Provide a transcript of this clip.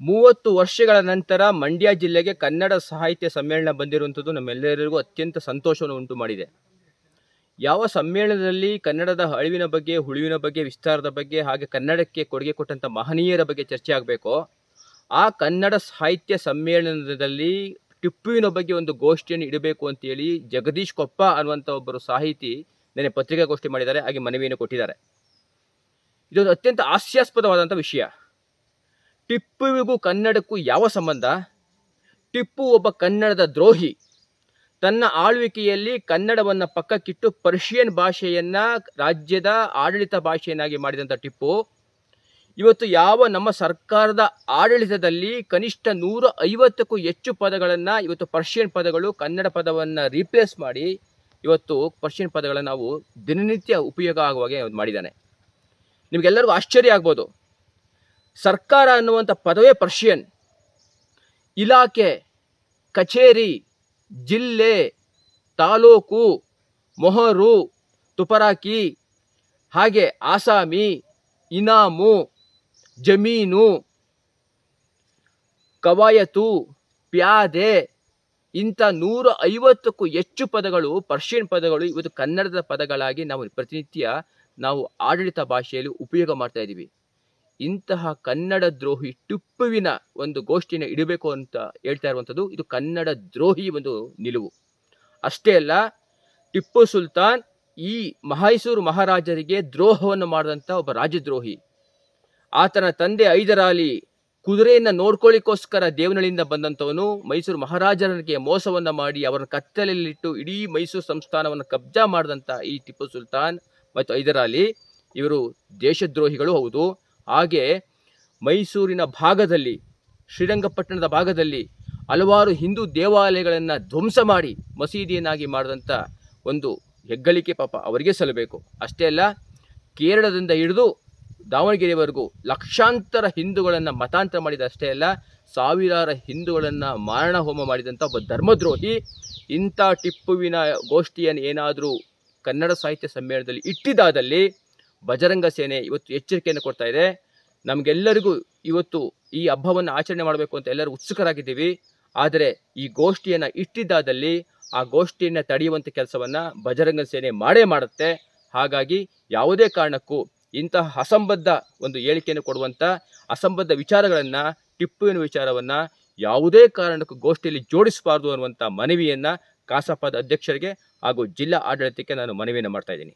ಮೂವತ್ತು ವರ್ಷಗಳ ನಂತರ ಮಂಡ್ಯ ಜಿಲ್ಲೆಗೆ ಕನ್ನಡ ಸಾಹಿತ್ಯ ಸಮ್ಮೇಳನ ಬಂದಿರುವಂಥದ್ದು ನಮ್ಮೆಲ್ಲರಿಗೂ ಅತ್ಯಂತ ಸಂತೋಷವನ್ನು ಉಂಟು ಮಾಡಿದೆ ಯಾವ ಸಮ್ಮೇಳನದಲ್ಲಿ ಕನ್ನಡದ ಅಳಿವಿನ ಬಗ್ಗೆ ಹುಳುವಿನ ಬಗ್ಗೆ, ವಿಸ್ತಾರದ ಬಗ್ಗೆ, ಹಾಗೆ ಕನ್ನಡಕ್ಕೆ ಕೊಡುಗೆ ಕೊಟ್ಟಂಥ ಮಹನೀಯರ ಬಗ್ಗೆ ಚರ್ಚೆ ಆಗಬೇಕೋ, ಆ ಕನ್ನಡ ಸಾಹಿತ್ಯ ಸಮ್ಮೇಳನದಲ್ಲಿ ಟಿಪ್ಪುವಿನ ಬಗ್ಗೆ ಒಂದು ಗೋಷ್ಠಿಯನ್ನು ಇಡಬೇಕು ಅಂತೇಳಿ ಜಗದೀಶ್ ಕೊಪ್ಪ ಅನ್ನುವಂಥ ಒಬ್ಬರು ಸಾಹಿತಿ ನೆನೆ ಪತ್ರಿಕಾಗೋಷ್ಠಿ ಮಾಡಿದ್ದಾರೆ, ಹಾಗೆ ಮನವಿಯನ್ನು ಕೊಟ್ಟಿದ್ದಾರೆ. ಇದೊಂದು ಅತ್ಯಂತ ಹಾಸ್ಯಾಸ್ಪದವಾದಂಥ ವಿಷಯ. ಟಿಪ್ಪುವಿಗೂ ಕನ್ನಡಕ್ಕೂ ಯಾವ ಸಂಬಂಧ? ಟಿಪ್ಪು ಒಬ್ಬ ಕನ್ನಡದ ದ್ರೋಹಿ. ತನ್ನ ಆಳ್ವಿಕೆಯಲ್ಲಿ ಕನ್ನಡವನ್ನು ಪಕ್ಕಕ್ಕಿಟ್ಟು ಪರ್ಷಿಯನ್ ಭಾಷೆಯನ್ನ ರಾಜ್ಯದ ಆಡಳಿತ ಭಾಷೆಯನ್ನಾಗಿ ಮಾಡಿದಂಥ ಟಿಪ್ಪು. ಇವತ್ತು ಯಾವ ನಮ್ಮ ಸರ್ಕಾರದ ಆಡಳಿತದಲ್ಲಿ ಕನಿಷ್ಠ ನೂರ ಐವತ್ತಕ್ಕೂ ಹೆಚ್ಚು ಪದಗಳನ್ನು ಇವತ್ತು ಪರ್ಷಿಯನ್ ಪದಗಳು ಕನ್ನಡ ಪದವನ್ನು ರೀಪ್ಲೇಸ್ ಮಾಡಿ ಇವತ್ತು ಪರ್ಷಿಯನ್ ಪದಗಳನ್ನು ನಾವು ದಿನನಿತ್ಯ ಉಪಯೋಗ ಆಗುವಾಗೆ ಮಾಡಿದ್ದಾನೆ. ನಿಮಗೆಲ್ಲರಿಗೂ ಆಶ್ಚರ್ಯ ಆಗ್ಬೋದು. ಸರ್ಕಾರ ಅನ್ನುವಂಥ ಪದವೇ ಪರ್ಷಿಯನ್. ಇಲಾಖೆ, ಕಚೇರಿ, ಜಿಲ್ಲೆ, ತಾಲೂಕು, ಮೊಹರು, ತುಪರಾಕಿ, ಹಾಗೆ ಆಸಾಮಿ, ಇನಾಮು, ಜಮೀನು, ಕವಾಯತು, ಪ್ಯಾದೆ ಇಂಥ ನೂರ ಐವತ್ತಕ್ಕೂ ಹೆಚ್ಚು ಪದಗಳು ಪರ್ಷಿಯನ್ ಪದಗಳು ಇವತ್ತು ಕನ್ನಡದ ಪದಗಳಾಗಿ ನಾವು ಪ್ರತಿನಿತ್ಯ ನಾವು ಆಡಳಿತ ಭಾಷೆಯಲ್ಲಿ ಉಪಯೋಗ ಮಾಡ್ತಾ ಇದ್ದೀವಿ. ಇಂತಹ ಕನ್ನಡ ದ್ರೋಹಿ ಟಿಪ್ಪುವಿನ ಒಂದು ಗೋಷ್ಠಿನ ಇಡಬೇಕು ಅಂತ ಹೇಳ್ತಾ ಇರುವಂಥದ್ದು, ಇದು ಕನ್ನಡ ದ್ರೋಹಿ ಒಂದು ನಿಲುವು. ಅಷ್ಟೇ ಅಲ್ಲ, ಟಿಪ್ಪು ಸುಲ್ತಾನ್ ಈ ಮಹೈಸೂರು ಮಹಾರಾಜರಿಗೆ ದ್ರೋಹವನ್ನು ಮಾಡಿದಂಥ ಒಬ್ಬ ರಾಜದ್ರೋಹಿ. ಆತನ ತಂದೆ ಐದರಾಲಿ ಕುದುರೆಯನ್ನು ನೋಡ್ಕೊಳ್ಳಿಕ್ಕೋಸ್ಕರ ದೇವನಳಿಯಿಂದ ಬಂದಂಥವನು, ಮೈಸೂರು ಮಹಾರಾಜರಿಗೆ ಮೋಸವನ್ನು ಮಾಡಿ ಅವರನ್ನು ಕತ್ತಲಲ್ಲಿಟ್ಟು ಇಡೀ ಮೈಸೂರು ಸಂಸ್ಥಾನವನ್ನು ಕಬ್ಜಾ ಮಾಡಿದಂಥ ಈ ಟಿಪ್ಪು ಸುಲ್ತಾನ್ ಮತ್ತು ಐದರಾಲಿ ಇವರು ದೇಶದ್ರೋಹಿಗಳು ಹೌದು. ಹಾಗೆ ಮೈಸೂರಿನ ಭಾಗದಲ್ಲಿ, ಶ್ರೀರಂಗಪಟ್ಟಣದ ಭಾಗದಲ್ಲಿ ಹಲವಾರು ಹಿಂದೂ ದೇವಾಲಯಗಳನ್ನು ಧ್ವಂಸ ಮಾಡಿ ಮಸೀದಿಯನ್ನಾಗಿ ಮಾಡಿದಂಥ ಒಂದು ಹೆಗ್ಗಳಿಕೆ ಪಾಪ ಅವರಿಗೆ ಸಲ್ಲಬೇಕು. ಅಷ್ಟೇ ಅಲ್ಲ, ಕೇರಳದಿಂದ ಹಿಡಿದು ದಾವಣಗೆರೆವರೆಗೂ ಲಕ್ಷಾಂತರ ಹಿಂದೂಗಳನ್ನು ಮತಾಂತರ ಮಾಡಿದ ಅಷ್ಟೇ ಅಲ್ಲ, ಸಾವಿರಾರು ಹಿಂದೂಗಳನ್ನು ಮಾರಣ ಹೋಮ ಮಾಡಿದಂಥ ಒಬ್ಬ ಧರ್ಮದ್ರೋಹಿ ಇಂಥ ಟಿಪ್ಪುವಿನ ಗೋಷ್ಠಿಯನ್ನು ಏನಾದರೂ ಕನ್ನಡ ಸಾಹಿತ್ಯ ಸಮ್ಮೇಳನದಲ್ಲಿ ಇಟ್ಟಿದ್ದಾದಲ್ಲಿ ಬಜರಂಗ ಸೇನೆ ಇವತ್ತು ಎಚ್ಚರಿಕೆಯನ್ನು ಕೊಡ್ತಾ ಇದೆ. ನಮಗೆಲ್ಲರಿಗೂ ಇವತ್ತು ಈ ಹಬ್ಬವನ್ನು ಆಚರಣೆ ಮಾಡಬೇಕು ಅಂತ ಎಲ್ಲರೂ ಉತ್ಸುಕರಾಗಿದ್ದೀವಿ. ಆದರೆ ಈ ಗೋಷ್ಠಿಯನ್ನು ಇಟ್ಟಿದ್ದಾದಲ್ಲಿ ಆ ಗೋಷ್ಠಿಯನ್ನು ತಡೆಯುವಂಥ ಕೆಲಸವನ್ನು ಬಜರಂಗ ಸೇನೆ ಮಾಡೇ ಮಾಡುತ್ತೆ. ಹಾಗಾಗಿ ಯಾವುದೇ ಕಾರಣಕ್ಕೂ ಇಂತಹ ಅಸಂಬದ್ಧ ಒಂದು ಹೇಳಿಕೆಯನ್ನು ಕೊಡುವಂಥ ಅಸಂಬದ್ಧ ವಿಚಾರಗಳನ್ನು, ಟಿಪ್ಪುವಿನ ವಿಚಾರವನ್ನು ಯಾವುದೇ ಕಾರಣಕ್ಕೂ ಗೋಷ್ಠಿಯಲ್ಲಿ ಜೋಡಿಸಬಾರ್ದು ಅನ್ನುವಂಥ ಮನವಿಯನ್ನು ಕಾಸಪಾದ ಅಧ್ಯಕ್ಷರಿಗೆ ಹಾಗೂ ಜಿಲ್ಲಾ ಆಡಳಿತಕ್ಕೆ ನಾನು ಮನವಿಯನ್ನು ಮಾಡ್ತಾ ಇದ್ದೀನಿ.